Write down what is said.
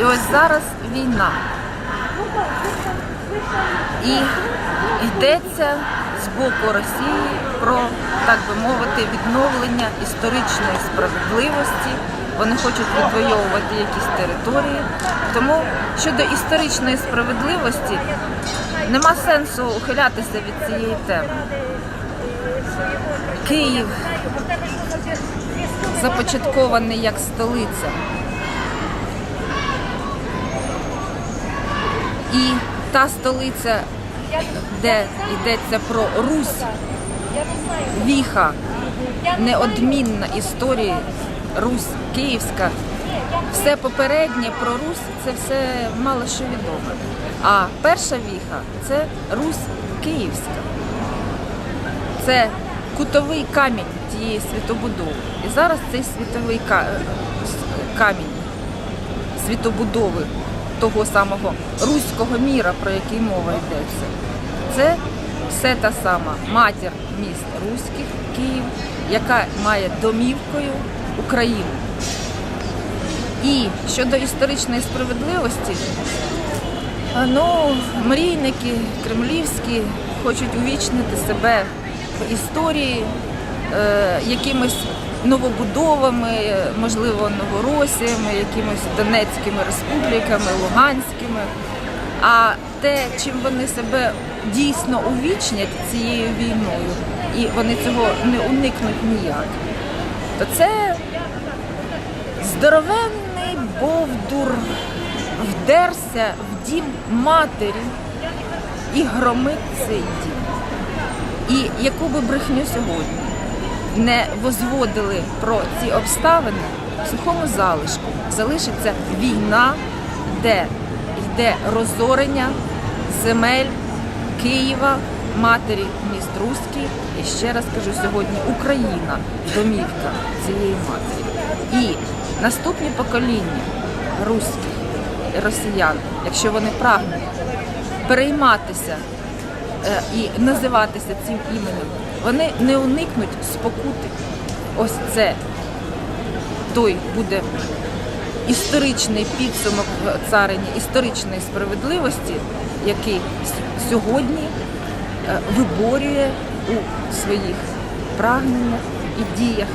І ось зараз війна. І йдеться з боку Росії про, так би мовити, відновлення історичної справедливості. Вони хочуть відвоювати якісь території. Тому щодо історичної справедливості нема сенсу ухилятися від цієї теми. Київ започаткований як столиця. І та столиця, де йдеться про Русь, віха, неодмінна історії, Русь Київська. Все попереднє про Русь це все мало що відоме. А перша віха це Русь Київська. Це кутовий камінь тієї світобудови. І зараз цей світовий камінь світобудови того самого руського міра, про який мова йдеться. Це все та сама матір міст руських Київ, яка має домівкою Україну. І щодо історичної справедливості, ну, мрійники кремлівські хочуть увічнити себе в історії е, якимись новобудовами, можливо, новоросіями, якимись Донецькими республіками, Луганськими. А те, чим вони себе дійсно увічнять цією війною, і вони цього не уникнуть ніяк, то це здоровенний бовдур вдерся в дім матері і громить цей дім. І яку би брехню сьогодні не возводили про ці обставини, в сухому залишку залишиться війна, де йде розорення земель Києва, матері міст Руський. І ще раз кажу, сьогодні Україна домівка цієї матері. І наступні покоління руських росіян, якщо вони прагнуть перейматися е, і називатися цим іменем, вони не уникнуть спокути. Ось це той буде історичний підсумок царині історичної справедливості, який сьогодні е, виборює у своїх прагненнях і діях